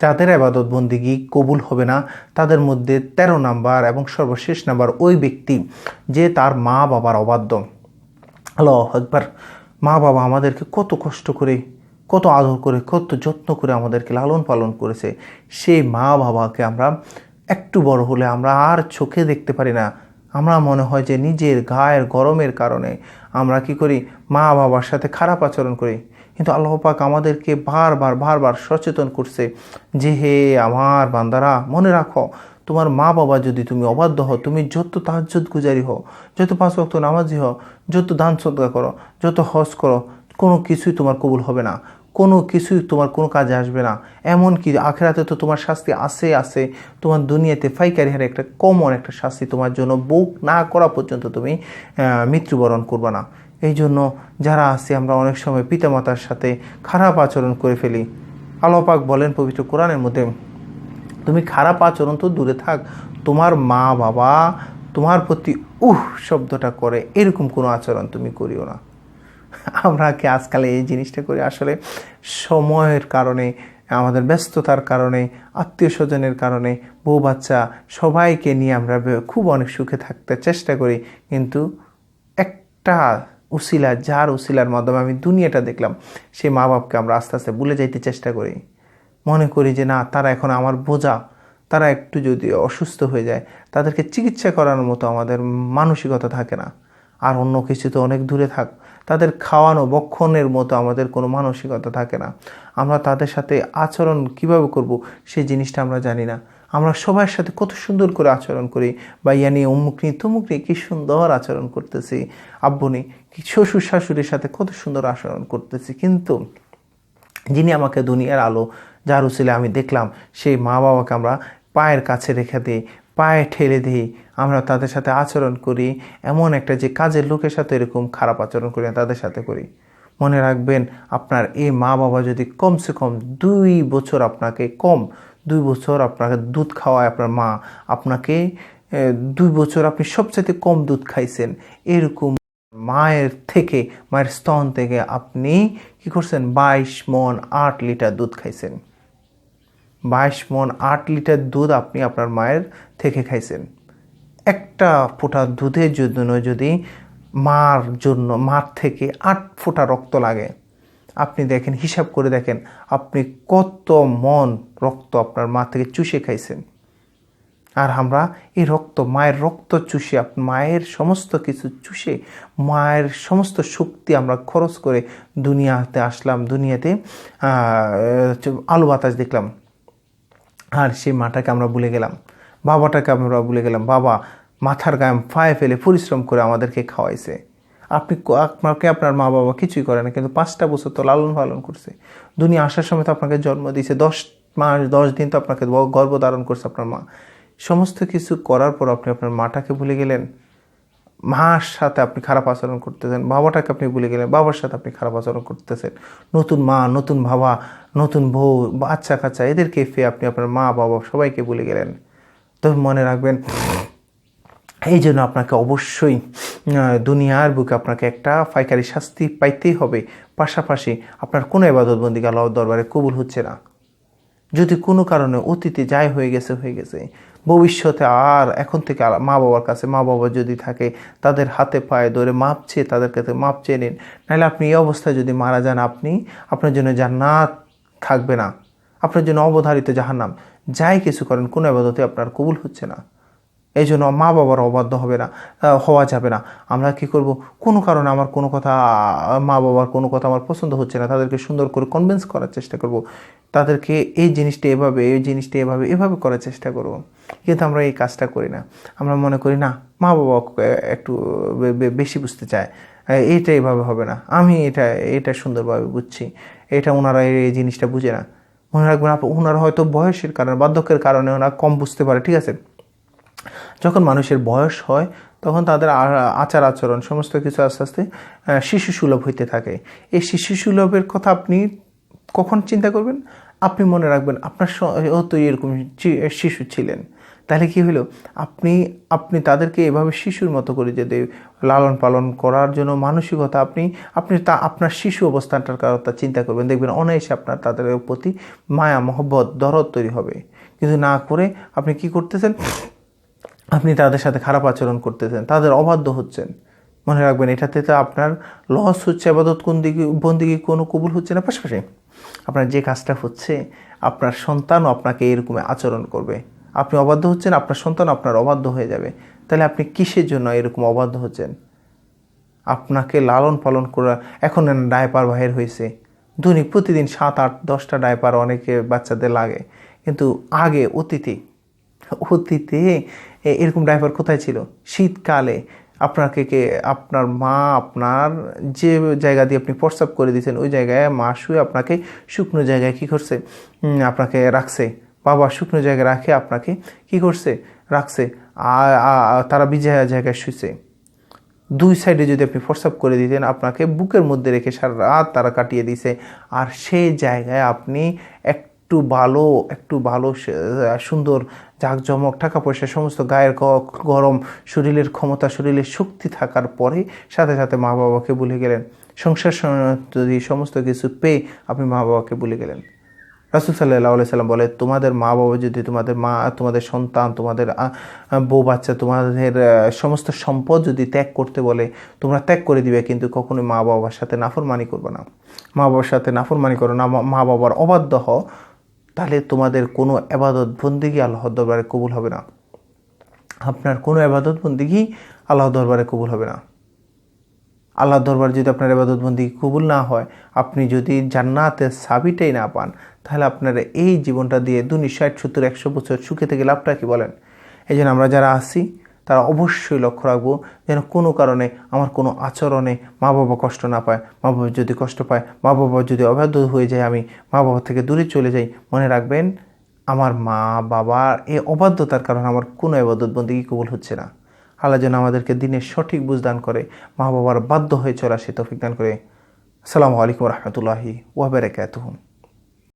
যাদের আবাদত বন্দিগি কবুল হবে না, তাদের মধ্যে ১৩ নাম্বার এবং সর্বশেষ নাম্বার ওই ব্যক্তি যে তার মা বাবার অবাধ্য। আল্লাহ একবার মা বাবা আমাদেরকে কত কষ্ট করে, কত আদর করে, কত যত্ন করে আমাদেরকে লালন পালন করেছে। সেই মা বাবাকে আমরা একটু বড় হলে আমরা আর চোখে দেখতে পারি না। আমরা মনে হয় যে নিজের গায়ের গরমের কারণে আমরা কি করি? মা বাবার সাথে খারাপ আচরণ করি। কিন্তু আল্লাহ পাক আমাদেরকে বারবার বারবার সচেতন করছে যে, হে আমার বান্দারা, মনে রাখো, তোমার মা বাবা যদি তুমি অবাধ্য হও, তুমি যত তাহাজ্জুদ গুজারি হও, যত পাঁচ ওয়াক্ত নামাজি হও, যত দান সদকা করো, যত হজ করো, কোনো কিছুই তোমার কবুল হবে না, কোনো কিছুই তোমার কোনো কাজে আসবে না। এমন কি আখেরাতে তো তোমার শাস্তি আছে আছে। তোমার দুনিয়াতে ফাইকারি হারে একটা কমন একটা শাস্তি তোমার জন্য বুক না করা পর্যন্ত তুমি মৃত্যুবরণ করবে না। এই জন্য যারা আছে, আমরা অনেক সময় পিতামাতার সাথে খারাপ আচরণ করে ফেলি। আলোপাক বলেন পবিত্র কোরআনের মধ্যে, তুমি খারাপ আচরণ তো দূরে থাক, তোমার মা বাবা তোমার প্রতি উহ শব্দটা করে, এরকম কোনো আচরণ তুমি করিও না। আমরা কি আজকাল এই জিনিসটা করি? আসলে সময়ের কারণে, আমাদের ব্যস্ততার কারণে, আত্মীয় স্বজনের কারণে, বউ বাচ্চা সবাইকে নিয়ে আমরা খুব অনেক সুখে থাকতে চেষ্টা করি, কিন্তু একটা উসিলা, যার উসিলার মাধ্যমে আমি দুনিয়াটা দেখলাম, সেই মা বাপকে আমরা আস্তে আস্তে ভুলে যাইতে চেষ্টা করি। মনে করি যে, না, তারা এখন আমার বোঝা। তারা একটু যদি অসুস্থ হয়ে যায়, তাদেরকে চিকিৎসা করানোর মতো আমাদের মানসিকতা থাকে না। আর অন্য কিছু তো অনেক দূরে থাক। তাদের খাওয়ানো বক্ষণের মতো আমাদের কোনো মানসিকতা থাকে না। আমরা তাদের সাথে আচরণ কীভাবে করব সেই জিনিসটা আমরা জানি না। আমরা সবার সাথে কত সুন্দর করে আচরণ করি। বা ইয়ানি অমুক নি তমুক নি কি সুন্দর আচরণ করতেছি। আব্বনি কি শ্বশুর শাশুড়ির সাথে কত সুন্দর আচরণ করতেছি। কিন্তু যিনি আমাকে দুনিয়ার আলো যার উচিলে আমি দেখলাম, সেই মা বাবাকে আমরা পায়ের কাছে রেখে দিই, পায়ে ঠেলে দিই, আমরা তাদের সাথে আচরণ করি, এমন একটা যে কাজের লোকের সাথে এরকম খারাপ আচরণ করি তাদের সাথে করি। মনে রাখবেন, আপনার এই মা বাবা যদি কমসে কম দুই বছর আপনাকে কম দুই বছর আপনাকে দুধ খাওয়ায় আপনার মা, আপনাকে দুই বছর আপনি সবচাইতে কম দুধ খাইছেন। এরকম মায়ের থেকে, মায়ের স্তন থেকে আপনি কি করছেন? বাইশ মন আট লিটার দুধ খাইছেন। বাইশ মন আট লিটার দুধ আপনি আপনার মায়ের থেকে খাইছেন। একটা ফোঁটা দুধের জন্য যদি মার জন্য, মার থেকে আট ফোঁটা রক্ত লাগে আপনি দেখেন, হিসাব করে দেখেন, আপনি কত মন রক্ত আপনার মা থেকে চুষে খাইছেন। আর আমরা এই রক্ত, মায়ের রক্ত চুষে মায়ের সমস্ত কিছু চুষে, মায়ের সমস্ত শক্তি আমরা খরচ করে দুনিয়াতে আসলাম, দুনিয়াতে আলো বাতাস দেখলাম। আর সেই মাটাকে আমরা ভুলে গেলাম, বাবাটাকে আমরা ভুলে গেলাম। বাবা মাথার গায়ে ফায়ে ফেলে পরিশ্রম করে আমাদেরকে খাওয়াইছে। আপনি আপনাকে আপনার মা বাবা কিছুই করে না, কিন্তু পাঁচটা বছর তো লালন পালন করছে। দুনিয়া আসার সময় তো আপনাকে জন্ম দিয়েছে, দশ মাস, দশ দিন তো আপনাকে গ- গর্ভধারণ করছে আপনার মা। সমস্ত কিছু করার পর আপনি আপনার মাটাকে ভুলে গেলেন, মার সাথে আপনি খারাপ আচরণ করতেছেন, বাবাটাকে আপনি ভুলে গেলেন, বাবার সাথে আপনি খারাপ আচরণ করতেছেন। নতুন মা, নতুন বাবা, নতুন বউ, বাচ্চা কাচ্চা, এদেরকে ফেয়ে আপনি আপনার মা, বাবা সবাইকে ভুলে গেলেন। তবে মনে রাখবেন, এই জন্য আপনাকে অবশ্যই দুনিয়ার বুকে আপনাকে একটা পাইকারি শাস্তি পাইতেই হবে। পাশাপাশি আপনার কোনো এবাদতবন্দিকে আল্লাহর দরবারে কবুল হচ্ছে না। যদি কোনো কারণে অতীতে যাই হয়ে গেছে হয়ে গেছে, ভবিষ্যতে আর এখন থেকে মা বাবার কাছে, মা বাবা যদি থাকে, তাদের হাতে পায়ে ধরে মাপ চেয়ে, তাদের কাছে মাপ চেয়ে নিন। নাহলে আপনি এই অবস্থায় যদি মারা যান, আপনি, আপনার জন্য জান্নাত থাকবে না। আপনার জন্য অবধারিত জাহান্নাম। যাই কিছু করেন, কোনো আবাদতে আপনার কবুল হচ্ছে না। এই জন্য মা বাবার অবাধ্য হবে না হওয়া যাবে না। আমরা কি করব? কোনো কারণে আমার কোনো কথা মা বাবার কোনো কথা আমার পছন্দ হচ্ছে না, তাদেরকে সুন্দর করে কনভিন্স করার চেষ্টা করব। তাদেরকে এই জিনিসটা এভাবে, এই জিনিসটা এভাবে এভাবে করার চেষ্টা করব। কিন্তু আমরা এই কাজটা করি না। আমরা মনে করি, না, মা বাবা একটু বেশি বুঝতে চায়। এইটা এভাবে হবে না। আমি এটা এটা সুন্দরভাবে বুঝছি। এটা ওনারা এই জিনিসটা বুঝে না। মনে রাখবেন ওনারা হয়তো বয়সের কারণে, বার্ধক্যের কারণে ওনারা কম বুঝতে পারে, ঠিক আছে? যখন মানুষের বয়স হয়, তখন তাদের আচার আচরণ, সমস্ত কিছু আস্তে আস্তে শিশু সুলভ হইতে থাকে। এই শিশু সুলভের কথা আপনি কখন চিন্তা করবেন? আপনি মনে রাখবেন, আপনার তো এরকম শিশু ছিলেন। তাহলে কি হলো আপনি আপনি তাদেরকে এভাবে শিশুর মতো করে যদি লালন পালন করার জন্য মানসিকতা, আপনি আপনি তা, আপনার শিশু অবস্থানটার কথা চিন্তা করবেন। দেখবেন অনায়াসে আপনার তাদের প্রতি মায়া, মহব্বত, দরদ তৈরি হবে। কিন্তু না করে আপনি কি করতেছেন? আপনি তাদের সাথে খারাপ আচরণ করতেছেন, তাদের অবাধ্য হচ্ছেন। মনে রাখবেন, এটাতে তো আপনার লস হচ্ছে আবাদত কোন দিকে বন্দিকে কোনো কবুল হচ্ছে না, পাশাপাশি আপনার যে কাজটা হচ্ছে, আপনার সন্তানও আপনাকে এরকম আচরণ করবে। আপনি অবাধ্য হচ্ছেন, আপনার সন্তান আপনার অবাধ্য হয়ে যাবে। তাহলে আপনি কিসের জন্য এরকম অবাধ্য হচ্ছেন? আপনাকে লালন পালন করা, এখন ডায়পার বাহির হয়েছে। দৈনিক প্রতিদিন সাত, আট, দশটা ডায়পার অনেকে বাচ্চাদের লাগে। কিন্তু আগে অতীতে অতীতে এরকম ড্রাইভার কোথায় ছিল? শীতকালে আপনাকে কে, আপনার মা, আপনার যে জায়গা দিয়ে আপনি প্রস্রাব করে দিয়েছেন ওই জায়গায় মা শুয়ে আপনাকে শুকনো জায়গায় কি করছে? আপনাকে রাখছে। বাবা শুকনো জায়গায় রাখে, আপনাকে কি করছে? রাখছে। তারা বিজয়া জায়গায় শুয়েছে দুই সাইডে যদি আপনি প্রস্রাব করে দিতেন, আপনাকে বুকের মধ্যে রেখে সারা রাত তারা কাটিয়ে দিছে। আর সেই জায়গায় আপনি একটু ভালো একটু ভালো সুন্দর জাঁকজমক টাকা পয়সা সমস্ত গায়ের গরম শরীরের ক্ষমতা, শরীরের শক্তি থাকার পরে সাথে সাথে মা বাবাকে ভুলে গেলেন। সংসার যদি সমস্ত কিছু পেয়ে আপনি মা বাবাকে ভুলে গেলেন। রাসুল সাল্লাহ সাল্লাম বলে, তোমাদের মা বাবা যদি তোমাদের মা, তোমাদের সন্তান, তোমাদের বউ বাচ্চা, তোমাদের সমস্ত সম্পদ যদি ত্যাগ করতে বলে, তোমরা ত্যাগ করে দিবে, কিন্তু কখনোই মা বাবার সাথে নাফরমানি করবে না। মা বাবার সাথে নাফরমানি করো না, মা বাবার অবাধ্য হও। তাহলে তোমাদের কোনো এবাদত বন্দিগি আল্লাহর দরবারে কবুল হবে না। আপনার কোনো এবাদত বন্দিগি আল্লাহর দরবারে কবুল হবে না। আল্লাহর দরবার যদি আপনার আবাদত বন্দি কবুল না হয়, আপনি যদি জান্নাতের সাবিটাই না পান, তাহলে আপনার এই জীবনটা দিয়ে দুনি ষাট, সত্তর, একশো বছর সুখে থেকে লাভটা কি বলেন? এই জন্য আমরা যারা আসি তারা অবশ্যই লক্ষ্য রাখব যেন কোনো কারণে আমার কোনো আচরণে মা বাবা কষ্ট না পায়। মা বাবা যদি কষ্ট পায় মা বাবা যদি অবাধ্য হয়ে যায়, আমি মা বাবা থেকে দূরে চলে যাই। মনে রাখবেন, আমার মা বাবার এই অবাধ্যতার কারণে আমার কোনো এবাদত বন্দি কবুল হচ্ছে না। আল্লাহ যেন আমাদেরকে দিনের সঠিক বুঝদান করে মা বাবার বাধ্য হয়ে চলা সে তফিক দান করে। আসসালামু আলাইকুম রহমতুল্লাহি ওয়াবারাকাতুহু